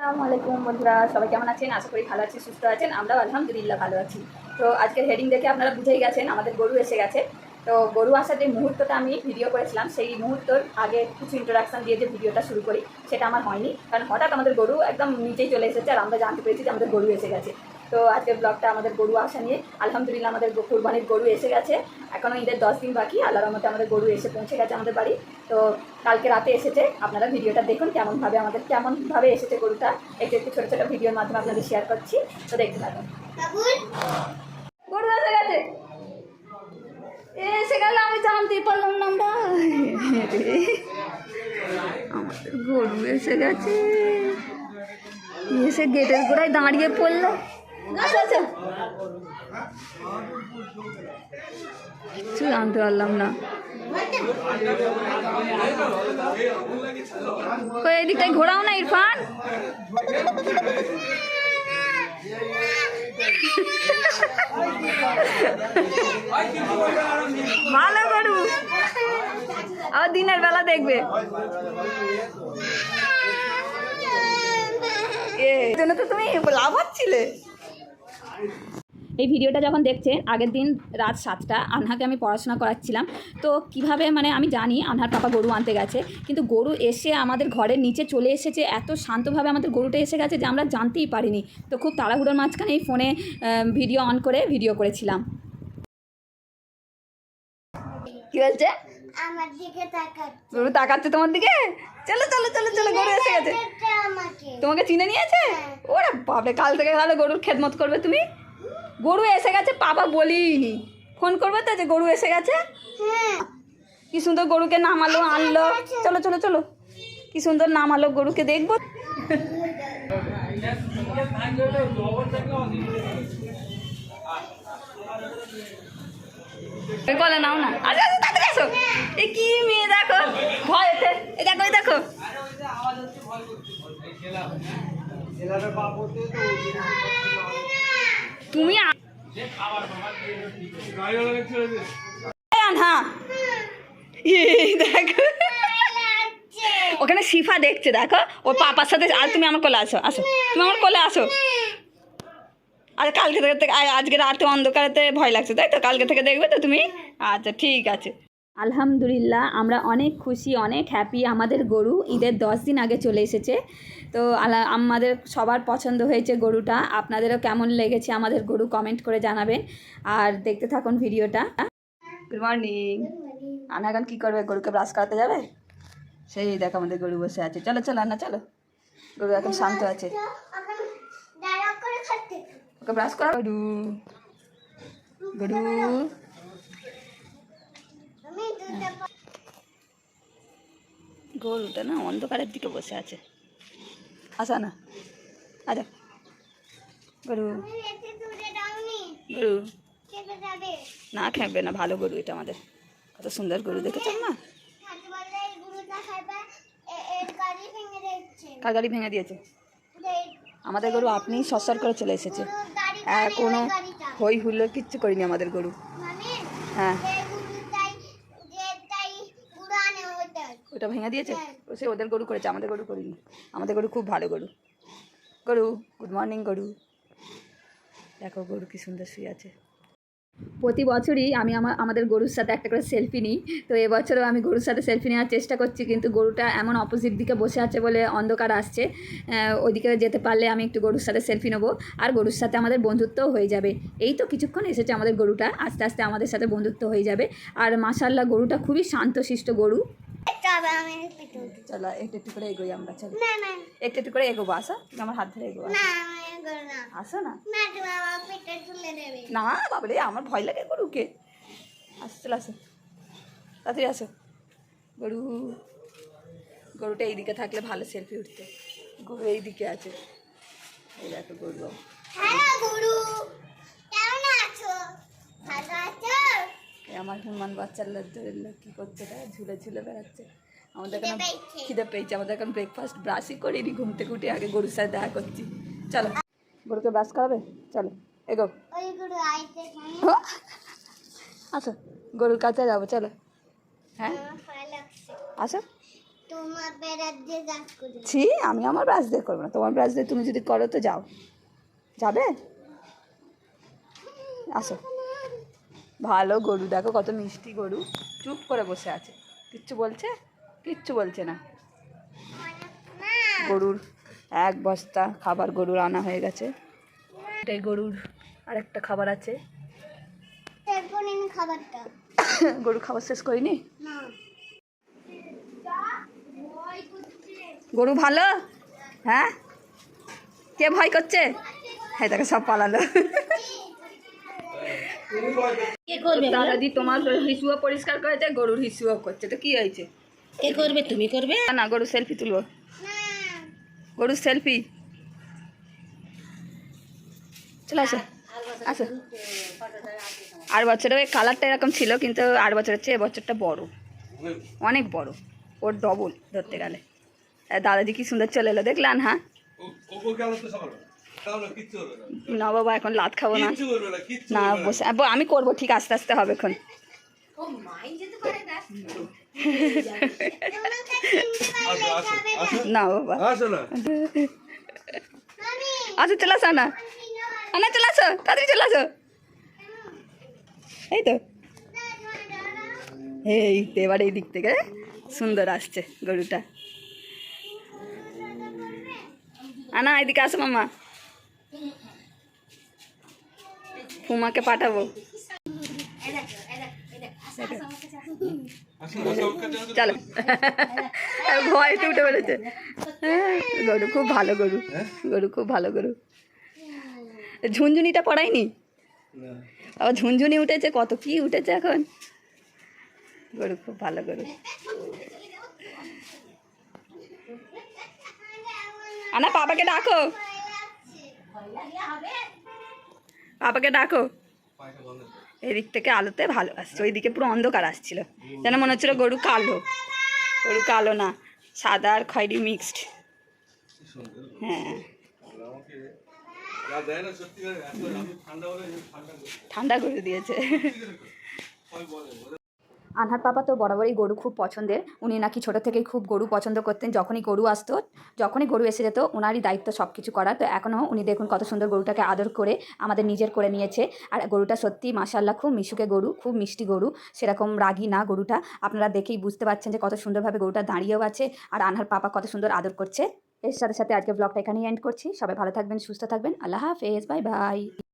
আসসালামু আলাইকুম বন্ধুরা, সবাই কেমন আছেন? আশা করি ভালো আছেন, সুস্থ আছেন, আমরাও আলহামদুলিল্লাহ ভালো আছি। তো আজকের হেডিং দেখে আপনারা বুঝেই গেছেন, আমাদের গরু এসে গেছে। তো গরু আসার যে মুহূর্তটা আমি ভিডিও করেছিলাম, সেই মুহূর্তর আগে কিছু ইন্ট্রোডাকশান দিয়ে যে ভিডিওটা শুরু করি, সেটা আমার হয়নি। কারণ হঠাৎ আমাদের গরু একদম নিচেই চলে এসেছে, আর আমরা জানতে পেরেছি যে আমাদের গরু এসে গেছে। তো আজকের ব্লগটা আমাদের গরু আসা নিয়ে। আলহামদুলিল্লাহ আমাদের কুরবানির গরু এসে গেছে। এখনও ঈদের দশ দিন বাকি। আল্লাহর মধ্যে আমাদের গরু এসে পৌঁছে গেছে আমাদের বাড়ি। তো কালকে রাতে এসেছে। আপনারা ভিডিওটা দেখুন কেমনভাবে আমাদের কেমনভাবে এসেছে গরুটা। একটু একটু ছোটো ছোটো ভিডিওর মাধ্যমে আপনাদের শেয়ার করছি। তো দেখতে থাকুন। গরু এসে গেছে। এসে গেল আমি জানতে পারলাম না আমাদের গরু এসে গেছে। এসে গেটের গোড়ায় দাঁড়িয়ে পড়ল। কিছু জানতে পারলাম না। কই এদিকটায় ঘোরাও না ইরফান? ভালো গরু আর দিনের বেলা দেখবে। এ জন্য তো তুমি লাভ হচ্ছিলে এই ভিডিওটা যখন দেখছেন আগের দিন রাত সাতটা আনহাকে আমি পড়াশোনা করাচ্ছিলাম। তো কীভাবে মানে আমি জানি আনহার পাপা গরু আনতে গেছে কিন্তু গরু এসে আমাদের ঘরের নিচে চলে এসেছে এত শান্তভাবে আমাদের গরুটা এসে গেছে যে আমরা জানতেই পারিনি। তো খুব তাড়াহুড়োর মাঝখানে এই ফোনে ভিডিও অন করে ভিডিও করেছিলাম। কি বলছে আমার দিকে তাকাচ্ছে। গরু তাকাচ্ছে তোমার দিকে? চলো চলো চলো চলো গরু এসে গেছে। তোমাকে চিনে নিয়েছে? ওরা বাপরে কাল থেকে তাহলে গরুর খেদমত করবে তুমি? গরু এসে গেছে পাপা বলিনি। ফোন করবে তো যে গরু এসে গেছে? হ্যাঁ। কি সুন্দর গরুকে নামালো আনলো। চলো চলো চলো। কি সুন্দর নামালো গরুকে দেখব। বলে নাও না। আরে আরে তাড়াতাড়ি আসো। এই কি মেয়ে দেখো? ভয়েতে এই দেখো এই দেখো তুমি আ- এই আনহা। এই দেখো। ওখানে শিফা দেখছে দেখো। ওর পাপার সাথে আর তুমি আমার কোলে আসো আসো। তুমি আমার কোলে আসো আর কালকে থেকে আজকে রাতে অন্ধকারেতে ভয় লাগছে তাই তো? কালকে থেকে দেখবে তো তুমি? আচ্ছা ঠিক আছে। আলহামদুলিল্লাহ আমরা অনেক খুশি অনেক হ্যাপি আমাদের গরু ঈদের দশ দিন আগে চলে এসেছে। তো আলা আমাদের সবার পছন্দ হয়েছে গরুটা। আপনাদেরও কেমন লেগেছে আমাদের গরু কমেন্ট করে জানাবেন। আর দেখতে থাকুন ভিডিওটা। গুড মর্নিং আনাগান কী করবে? গরুকে ব্রাশ করাতে যাবে? সেই দেখ আমাদের গরু বসে আছে। চলো চলো আন্না চলো। গরু এখন শান্ত আছে। এখন দাঁড়া করে খাচ্ছে। ওকে ব্রাশ করা গরু। গরু আমি দুধে গরুটা না অন্ধকারের দিকে বসে আছে। আসা না। আচ্ছা গরু। গরু। না খেঁকবে না, ভালো গরু এটা আমাদের। কত সুন্দর গরু দেখেছেন না কার গাড়ি ভেঙে দিয়েছে। আমাদের গরু আপনি সরসর করে চলে এসেছে। কোনো হই হুল্লোর কিচ্ছু করিনি আমাদের গরু। হ্যাঁ যে গুরুটাই যেটাই গুরু আনে ওইটাই ওটা ভেঙে দিয়েছে? ও সে ওদের গরু করেছে, আমাদের গরু করিনি। আমাদের গরু খুব ভালো গরু। গরু গুড মর্নিং গরু। দেখো গরু কি সুন্দর শুয়ে আছে। প্রতি বছরই আমি আমার আমাদের গরুর সাথে একটা করে সেলফি নিই। তো এবছরও আমি গরুর সাথে সেলফি নেওয়ার চেষ্টা করছি, কিন্তু গরুটা এমন অপোজিট দিকে বসে আছে বলে অন্ধকার আসছে। ওইদিকে যেতে পারলে আমি একটু গরুর সাথে সেলফি নেব। আর গরুর সাথে আমাদের বন্ধুত্বও হয়ে যাবে। এই তো কিছুক্ষণ এসেছে আমাদের গরুটা, আস্তে আস্তে আমাদের সাথে বন্ধুত্ব হয়ে যাবে। আর মাসাল্লাহ গরুটা খুবই শান্তশিষ্ট গরু। আমি পিটু চলো একটু একটু করে এগোই আমরা চলো। না না। একটু একটু করে এগোবো আসো। আমার হাত ধরে এগোবো না আমি করো না। আসো না। না তুলে দেবে। না বাবারে আমার ভয় লাগে গরুকে। আসো চলে আসো। তাড়াতাড়ি আসো। গরু গরুটা এইদিকে থাকলে ভালো সেলফি উঠতো। গরু এইদিকে আছে। এই দেখো গরু। হ্যালো গুরু কেমন আছো ভালো আছো এই আমার হনুমান বাচ্চার কী করছে রে? ঝুলে ঝুলে বেড়াচ্ছে। আমাদের এখন খিদে পেয়েছে আমাদের এখন ব্রেকফাস্ট ব্রাশই করিনি ঘুম থেকে উঠে আগে গরুর সাথে দেখা করছি। চলো গরুকে ব্রাশ করাবে? চলো এগো। আসো গরুর কাছে যাব চলো। হ্যাঁ? আসো। ছি আমি আমার ব্রাশ দিয়ে করব না। তোমার ব্রাশ দিয়ে তুমি যদি করো তো যাও। যাবে? আসো। ভালো গরু, দেখো কত মিষ্টি গরু। চুপ করে বসে আছে। কিচ্ছু বলছে? কিচ্ছু বলছে না। গরুর এক বস্তা খাবার গরুর আনা হয়ে গেছে। এটাই গরুর আরেকটা খাবার আছে। গরু খাবার শেষ করিনি? গরু ভালো? হ্যাঁ? কে ভয় করছে? হ্যাঁ তাকে সব পালালো। কে করবে? বলো? দাদাদি তোমার হিসুও পরিষ্কার করেছে গরুর করছে। তো কি হয়েছে? কে করবে? তুমি করবে? না গরু সেলফি তুলবো। না গরুর সেলফি চলে আসো আসো। আর বছরে ওই কালারটা এরকম ছিল কিন্তু আর বছরের চেয়ে এবছরটা বড়। অনেক বড়। ওর ডবল ধরতে গেলে। দাদাজি কি সুন্দর চলে এলো দেখলেন হ্যাঁ? না। না বাবা এখন লাত খাব না। না কিচ্ছু না করবে না। বসে আমি করব ঠিক আস্তে আস্তে হবে এখন। না বাবা। আসো না। আচ্ছা চলে আসো না না চলে আসো তাড়াতাড়ি চলে আসো। এই তো। এই এবার এই দিক থেকে সুন্দর আসছে গরুটা। আনা এদিকে আসো মামা। ফুমাকে পাঠাবো। চলো। ভয়তে উঠে হ্যাঁ, গরু খুব ভালো গরু। গরু খুব ভালো গরু। ঝুনঝুনিটা পড়ায়নি। আবার ঝুনঝুনি উঠেছে কত কি উঠেছে এখন? গরু খুব ভালো গরু। আনা পাপাকে ডাকো। পাপাকে ডাকো। এদিক থেকে আলোতে ভালো আসছে ওইদিকে পুরো অন্ধকার আসছিল। যেন মনে হচ্ছিল গরু কালো। গরু কালো না, সাদা আর খয়েরি মিক্সড। হ্যাঁ। ঠান্ডা করে দিয়েছে। আনহার পাপা তো বরাবরই গরু খুব পছন্দের। উনি নাকি ছোটো থেকেই খুব গরু পছন্দ করতেন। যখনই গরু আসতো, যখনই গরু এসে যেত ওনারই দায়িত্ব সব কিছু করার। তো এখনও উনি দেখুন কত সুন্দর গরুটাকে আদর করে আমাদের নিজের করে নিয়েছে। আর গরুটা সত্যি মাসাল্লাহ খুব মিশুকে গরু, খুব মিষ্টি গরু। সেরকম রাগী না গরুটা। আপনারা দেখেই বুঝতে পারছেন যে কত সুন্দরভাবে গরুটা দাঁড়িয়েও আছে আর আনহার পাপা কত সুন্দর আদর করছে। এর সাথে সাথে আজকে ব্লগটা এখানেই এন্ড করছি। সবাই ভালো থাকবেন, সুস্থ থাকবেন। আল্লাহ হাফেজ। Bye bye.